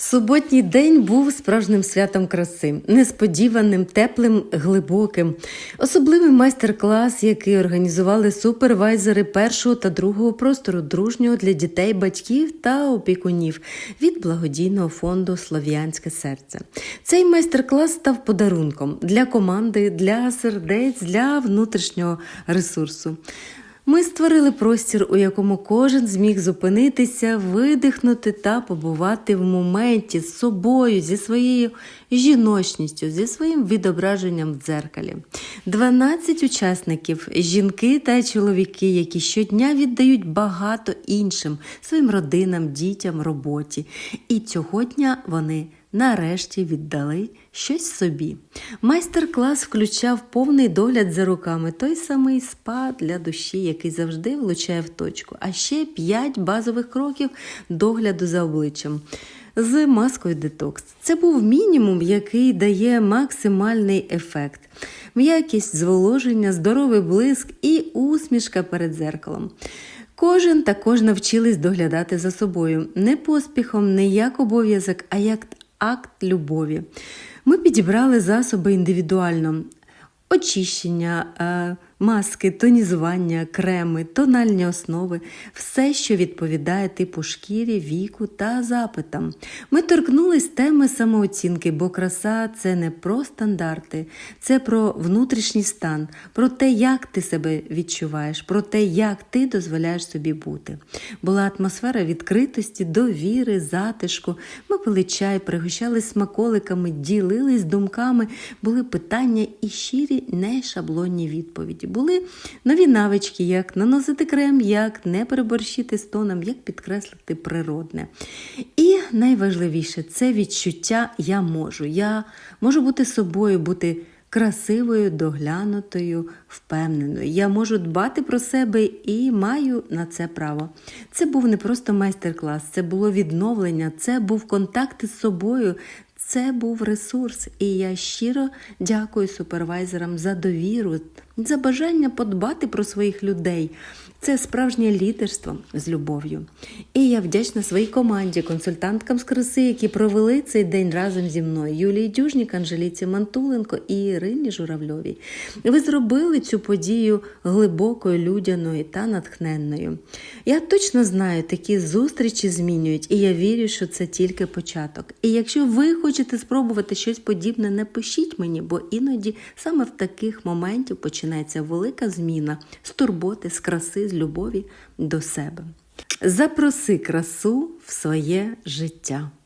Суботній день був справжнім святом краси, несподіваним, теплим, глибоким. Особливий майстер-клас, який організували супервайзери першого та другого простору дружнього для дітей, батьків та опікунів від благодійного фонду Слов'янське серце. Цей майстер-клас став подарунком для команди, для сердець, для внутрішнього ресурсу. Ми створили простір, у якому кожен зміг зупинитися, видихнути та побувати в моменті з собою, зі своєю жіночністю, зі своїм відображенням в дзеркалі. 12 учасників, жінки та чоловіки, які щодня віддають багато іншим своїм родинам, дітям, роботі. І цього дня вони нарешті віддали щось собі. Майстер-клас включав повний догляд за руками, той самий спа для душі, який завжди влучає в точку, а ще 5 базових кроків догляду за обличчям. З маскою детокс. Це був мінімум, який дає максимальний ефект. М'якість, зволоження, здоровий блиск і усмішка перед зеркалом. Кожен також навчились доглядати за собою не поспіхом, не як обов'язок, а як акт любові. Ми підібрали засоби індивідуально: очищення, е, маски, тонізування, креми, тональні основи, все, що відповідає типу шкірі, віку та запитам. Ми торкнулись теми самооцінки, бо краса це не про стандарти, це про внутрішній стан, про те, як ти себе відчуваєш, про те, як ти дозволяєш собі бути. Була атмосфера відкритості, довіри, затишку. Ми пили чай, пригощались смаколиками, ділились думками, були питання і щирі, не шаблонні відповіді. Були нові навички, як наносити крем, як не переборщити з тоном, як підкреслити природне. І найважливіше це відчуття я можу. Я можу бути собою, бути красивою, доглянутою, впевненою. Я можу дбати про себе і маю на це право. Це був не просто майстер-клас, це було відновлення, це був контакт із собою. Це був ресурс, і я щиро дякую супервайзерам за довіру, за бажання подбати про своїх людей. Це справжнє лідерство з любов'ю. І я вдячна своїй команді, консультанткам з краси, які провели цей день разом зі мною. Юлії Дюжнік, Анжеліці Мантуленко і Ірині Журавльовій. Ви зробили цю подію глибокою, людяною та натхненною. Я точно знаю, такі зустрічі змінюють, і я вірю, що це тільки початок. І якщо ви хочете спробувати щось подібне, напишіть мені, бо іноді саме в таких моментів починається велика зміна з турботи, з краси, з любові до себе. Запроси красу в своє життя.